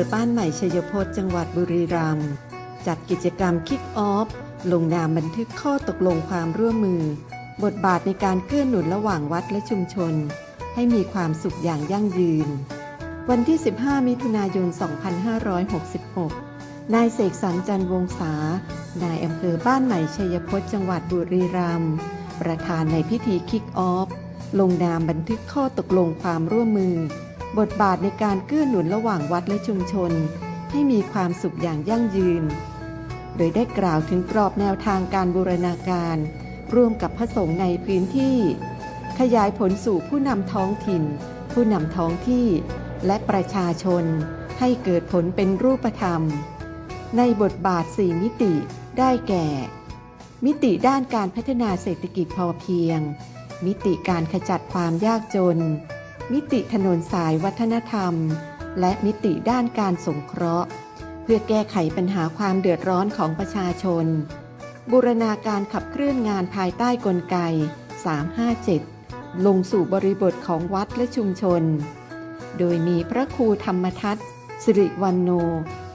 อบ้านใหม่ชัยพจน์จังหวัดบุรีรัมย์จัดกิจกรรมคิกออฟลงนามบันทึกข้อตกลงความร่วมมือ บทบาทในการเกื้อหนุนระหว่างวัดและชุมชน ให้มีความสุขอย่างยั่งยืน วันที่ 15 มิถุนายน 2566 นายเสกสรรจันวงศานายอำเภอบ้านใหม่ชัยพจน์จังหวัดบุรีรัมย์ประธานในพิธีคิกออฟลงนามบันทึกข้อตกลงความร่วมมือ บทบาทในการเกื้อหนุนระหว่างวัดและชุมชน ให้มีความสุขอย่างยั่งยืน โดยได้กล่าวถึงกรอบแนวทางการบูรณาการ ร่วมกับพระสงฆ์ในพื้นที่ ขยายผลสู่ผู้นำท้องถิ่น ผู้นำท้องที่ และประชาชน ให้เกิดผลเป็นรูปธรรม ในบทบาท4มิติได้แก่ มิติด้านการพัฒนาเศรษฐกิจพอเพียง มิติการขจัดความยากจน มิติถนนสายวัฒนธรรม และมิติด้านการสงเคราะห์ เพื่อแก้ไขปัญหาความเดือดร้อนของประชาชน บูรณาการขับเคลื่อนงานภายใต้กลไก 357 ลงสู่บริบทของวัดและชุมชน โดยมีพระครูธรรมทัตสิริวันโน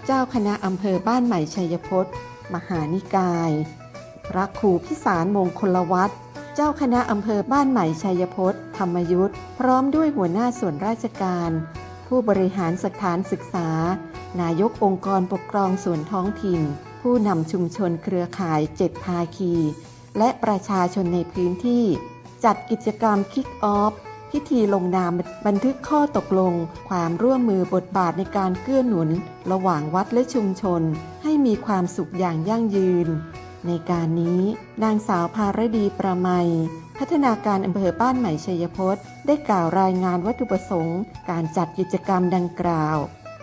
เจ้าคณะอำเภอบ้านใหม่ชัยพจน์มหานิกาย พระครูพิสารมงคลวัฒน์ เจ้าคณะอำเภอบ้านใหม่ชัยพจน์ธรรมยุทธ์พร้อมด้วยหัวหน้าส่วนราชการ ผู้บริหารสถานศึกษา นายกองค์กรปกครองส่วนท้องถิ่น ผู้นำชุมชนเครือข่ายเจ็ดภาคี และประชาชนในพื้นที่ จัดกิจกรรมคิกออฟพิธีลงนามบันทึกข้อตกลง ความร่วมมือบทบาทในการเกื้อหนุน ระหว่างวัดและชุมชน ให้มีความสุขอย่างยั่งยืน ในการนี้นางสาวภารดีประไมพัฒนาการอำเภอบ้านใหม่ชัยพจน์ได้กล่าวรายงานวัตถุประสงค์ การจัดกิจกรรมดังกล่าว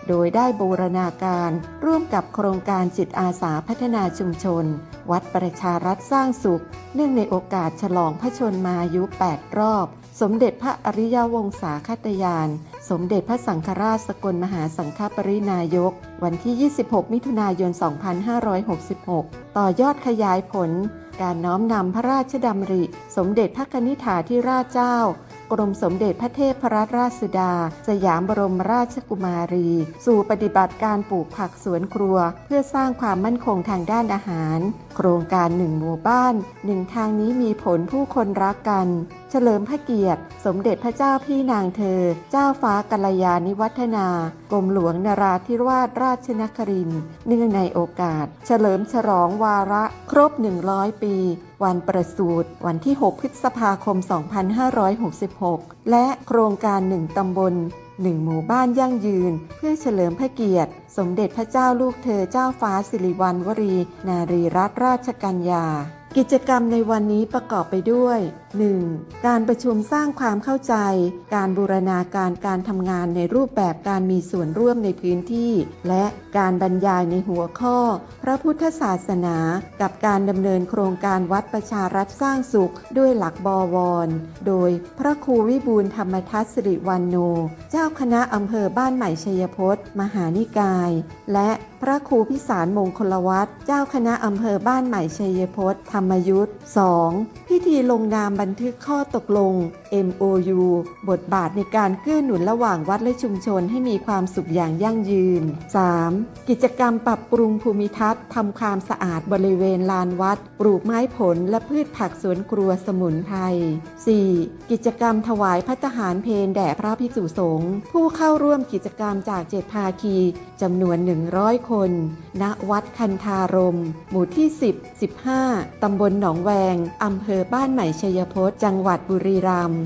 โดยได้บูรณาการร่วมกับโครงการจิตอาสาพัฒนาชุมชน วัดประชารัฐสร้างสุข เนื่องในโอกาสฉลองพระชนมายุ 8 รอบ สมเด็จพระอริยวงศาคตยาน สมเด็จพระสังฆราชสกลมหาสังฆปรินายก วันที่ 26 มิถุนายน 2566 ต่อยอดขยายผล การน้อมนำพระราชดำริ สมเด็จพระนิษฐาธิราชเจ้า กรมสมเด็จพระเทพรัตนราชสุดา สยามบรมราชกุมารี สู่ปฏิบัติการปลูกผักสวนครัว เพื่อสร้างความมั่นคงทางด้านอาหาร โครงการหนึ่งหมู่บ้านหนึ่งทางนี้มีผลผู้คนรักกัน เฉลิมพระเกียรติ สมเด็จพระเจ้าพี่นางเธอ เจ้าฟ้ากัลยาณิวัฒนากรมหลวงนราธิวาสราชนครินเนื่องในโอกาส เฉลิมฉลองวาระครบ 100 ปี วันประสูติวันที่ 6 พฤษภาคม 2566 และโครงการหนึ่งตำบล หนึ่งหมู่บ้านยั่งยืน เพื่อเฉลิมพระเกียรติ สมเด็จพระเจ้าลูกเธอเจ้าฟ้าสิริวัณวรี นารีรัตนราชกัญญา กิจกรรมในวันนี้ประกอบไปด้วย 1. การประชุมสร้างความเข้าใจ การบูรณาการการทำงานในรูปแบบการมีส่วนร่วมในพื้นที่ และการบรรยายในหัวข้อ พระพุทธศาสนา กับการดำเนินโครงการวัดประชารัฐสร้างสุข ด้วยหลักบวร โดยพระครูวิบูลธรรมทัศน์สิริวันโน เจ้าคณะอำเภอบ้านใหม่ชัยพจน์มหานิกาย และพระครูพิสารมงคลวัฒน์เจ้าคณะอำเภอบ้านใหม่ชัยพจน์ธรรมมยุทธ์ 2. พิธีลงนามบันทึกข้อตกลง MOU บทบาทในการเกื้อหนุนระหว่างวัดและชุมชนให้มีความสุขอย่างยั่งยืน 3. กิจกรรมปรับปรุงภูมิทัศน์ทำความสะอาดบริเวณลานวัด ปลูกไม้ผลและพืชผักสวนครัวสมุนไพร 4. กิจกรรมถวายพัตตาหารเพนแด่พระภิกษุสงฆ์ผู้เข้าร่วมกิจกรรมจากเจ็ดภาคีจำนวน 100 คน ณ วัดคันธารม หมู่ที่ 10 15ตำบลหนองแวงอำเภอบ้านใหม่ชัยพจน์จังหวัดบุรีรัมย์